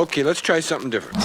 Okay, let's try something different.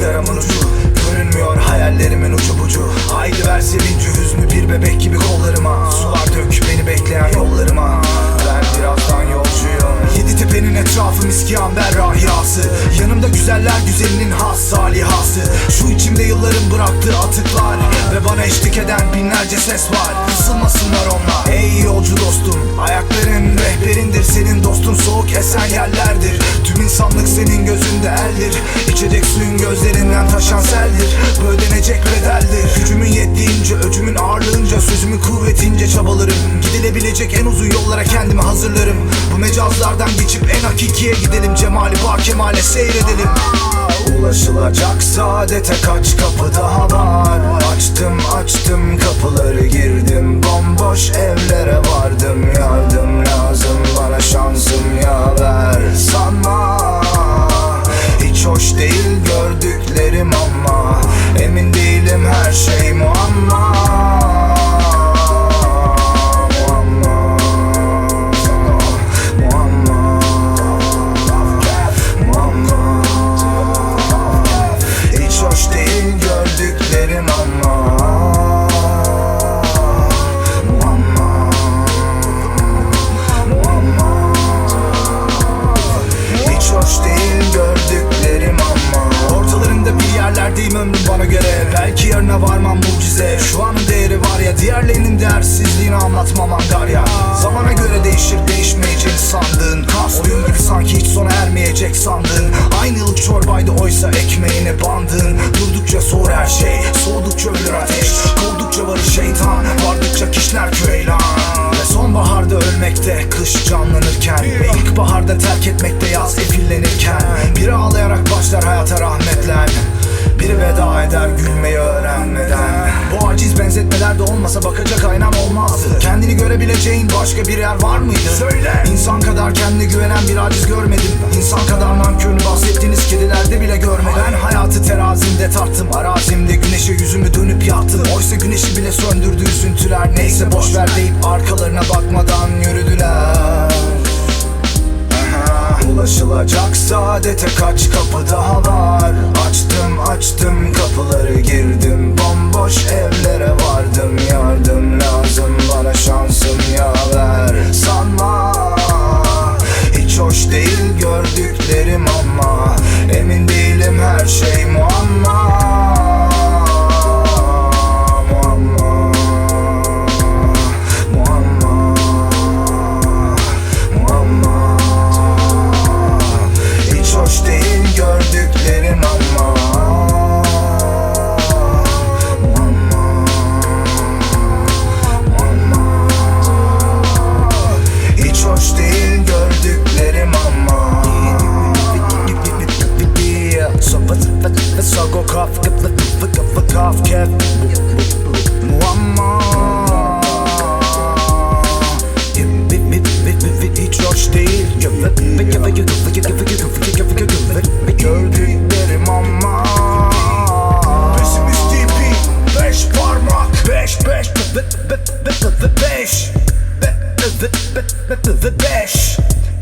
Sigaramın ucu. Görünmüyor hayallerimin ucu bucu. Haydi ver sevinci güzeller güzelinin has salihası. Şu içimde yılların bıraktığı atıklar Ve bana eşlik eden binlerce ses var. Kısılmasınlar onlar. Ey yolcu dostum Ayakların rehberindir senin dostun Soğuk esen yerlerdir. Tüm insanlık senin gözünde eldir. İçecek suyun gözlerinden taşan seldir. Bu ödenecek bedeldir. Gücümün yettiğince öcümün ağırlığınca Sözümün kuvvetince çabalarım. Gidilebilecek en uzun yollara kendimi hazırlarım mecazlardan geçip en hakikiye gidelim. Cemali var kemale seyredelim. Ulaşılacak saadete kaç kapı daha var? Açtım açtım kapıları girdim. Bomboş evlere vardım. Yardım lazım bana şansım yaver. Sanma hiç hoş değil gördüklerim ama. Emin değilim her şey muamma sanki hiç sona ermeyecek sandın. Aynı yıllık çorbaydı oysa ekmeğine bandın. Durdukça soğur her şey Soğudukça ölür ateş. Kovdukça varır şeytan Vardıkça kişner köylan Ve sonbaharda ölmekte Kış canlanırken. Ve ilkbaharda terk etmekte yaz efillenirken. Biri ağlayarak başlar hayata rahmetlen biri veda eder gülmeyi öğrenmeden. Bu aciz benzetmeler de olmasa bakacak aynan olmazdı. Kendini görebileceğin başka bir yer var mıydı? Söyle. İnsan kadar kendine güvenen bir aciz görmedim. İnsan kadar nankörünü bahsettiğiniz kedilerde bile görmedim. Ben hayatı terazimde tarttım. Arazimde güneşe yüzümü dönüp yattım Oysa güneşi bile söndürdü üzüntüler. Neyse boş ver deyip arkalarına bakmadan yürüdüler Ulaşılacak saadete kaç kapı daha var. Açtım açtım kapıları girdim Bomboş evlere vardım. Yardım lazım bana şansım yaver. Sanma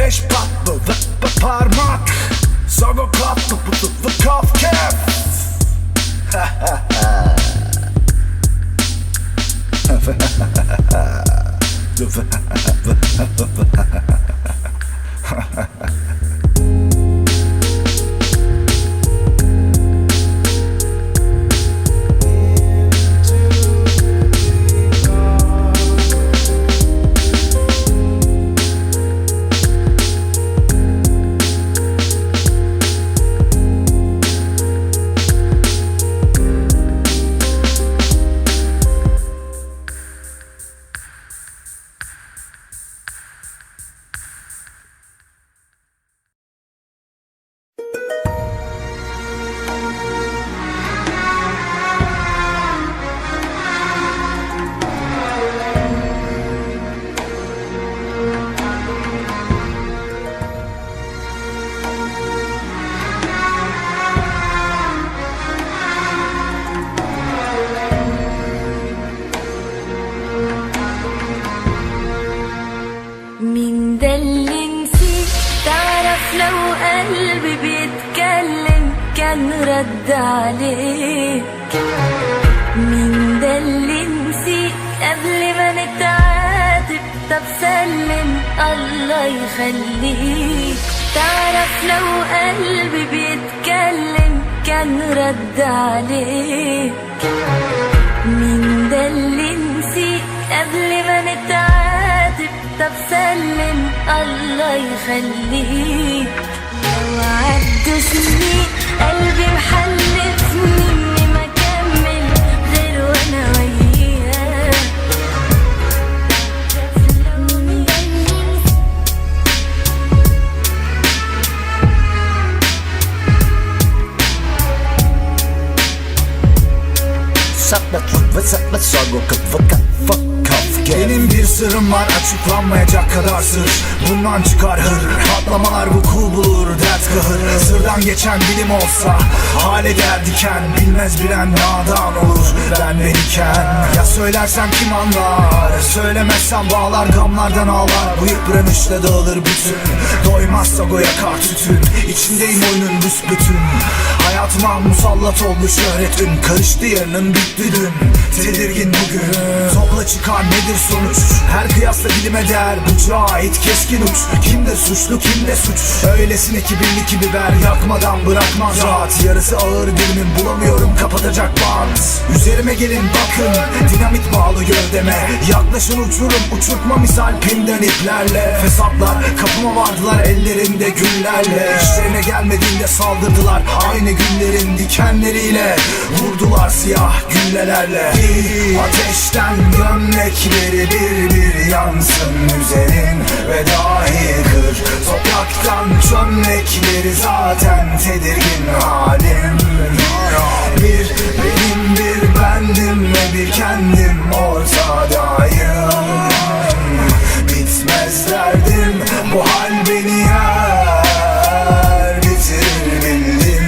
beş patlı ve, ve parmak. Sana katlı bu tıklı kaf kef. Ha ha ha رد عليك. مين ده اللي نسيك قبل ما نتعاتب. طب سلم الله يخليك. تعرف لو قلبي بيتكلم كان رد عليك. مين ده اللي نسيك قبل ما نتعاتب. طب سلم الله يخليك. لو عدوا سنين قلبي محلفني اني ما اكمل غير وانا وياه Satma ve satma sorgu Benim bir sırrım var açıklanmayacak kadar sır. Bundan çıkar hır Patlamalar vuku bulur dert kahır. Sırdan geçen bilim olsa Hale der diken. Bilmez bilen nadan olur Ben beniken Ya söylersem kim anlar Söylemezsem bağlar gamlardan ağlar. Bu yıpranışla dağılır bütün Doymazsa goya kar tütün. İçindeyim oyunun büsbütün. Hayatıma musallat oldu şöhretin Karıştı yarının bitti dün. Tedirgin bugün niggas from the Her kıyasla dilime değer Bıçağa ait keskin uç. Kimde suçlu kimde suç. Öylesine kibirli ki biber Yakmadan bırakmaz rahat Yarısı ağır dilimin bulamıyorum. Kapatacak bant. Üzerime gelin bakın. Dinamit bağlı gövdeme. Yaklaşın uçurum. Uçurtma misal pinden iplerle. Fesatlar kapıma vardılar ellerinde güllerle. İşlerine gelmediğinde saldırdılar Aynı günlerin dikenleriyle. Vurdular siyah güllelerle. Ateşten gömlekleri bir bir yansın üzerin Ve dahi kır Topraktan çömlekleri zaten tedirgin halim. Bir benim bir bendim ve bir kendim ortadayım. Bitmez derdim bu hal beni yer Bitirir bildim.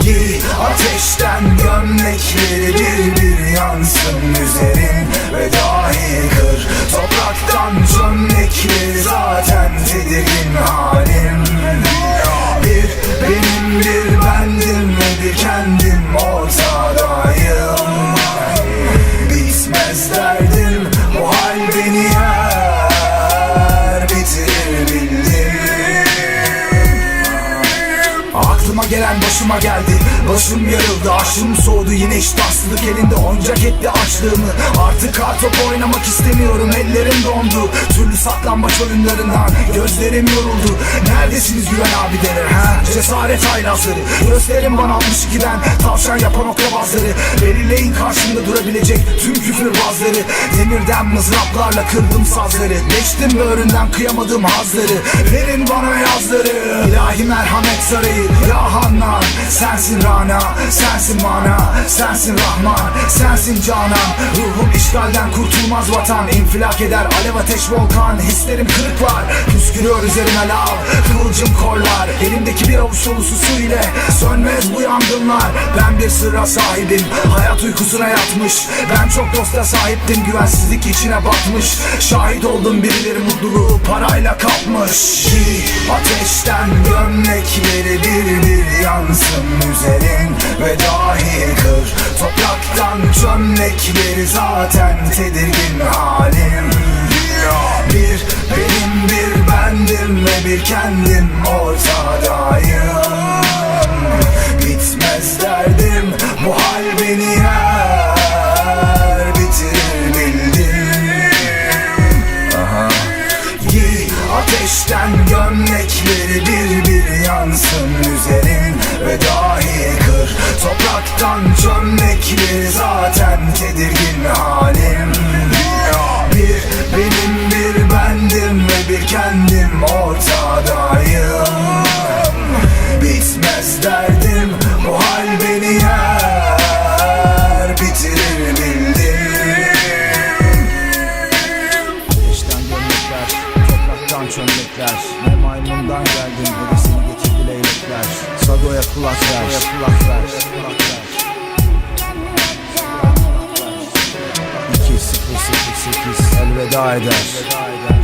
Giy ateşten gömlekleri bir bir yansın üzerin Ve dahi kır. Topraktan çömlekleri zaten tedirgin halim. Bir benim bir bendim ve bir kendim ortadayım. Bitmez derdim bu hal beni yer. Bitirir bildim Aklıma gelen başıma geldi Başım yarıldı aşım soğudu Yine iştahsızlık elinde. Oyuncak etti açlığımı Artık kartop oynamak istemiyorum. Ellerim dondu Türlü saklambaç oyunlarından Gözlerim yoruldu. Neredesiniz güven abileri ha? Cesaret haylazları Gösterin bana 62'den Tavşan yapan oklabazları. Belirleyin karşımda durabilecek Tüm küfürbazları Demirden mızraplarla kırdım sazları. Geçtim böğründen kıyamadım hazları. Verin bana yazları. İlahi merhamet sarayı Ya Hannan Sensin Rana Sensin mana Sensin Rahman Sensin Canan. Ruhum işgalden kurtulmaz vatan. İnfilak eder alev ateş volkan. Hislerim kırıklar Püskürüyor üzerine lav. Kıvılcım korlar Elimdeki bir avuç dolusu su ile Sönmez bu yangınlar. Ben bir sırra sahibim Hayat uykusuna yatmış. Ben çok dosta sahiptim Güvensizlik içine batmış. Şahit oldum birileri mutluluğu parayla kapmış. Ateşten gömlekleri bir bir yansın üzerin Ve dahi kır. Topraktan çömlekleri zaten tedirgin halim. Bir benim bir bendim ve bir kendim ortadayım zaten tedirgin halim. Bir benim bir bendim ve bir kendim ortadayım. Bitmez derdim bu hal beni yer. Bitirir bildim. Ateşten gömlekler, topraktan çömlekler. Ne maymundan geldin, hevesini getirdi leylekler Sagoya kulak ver, Sagoya kulak ver, veda eder.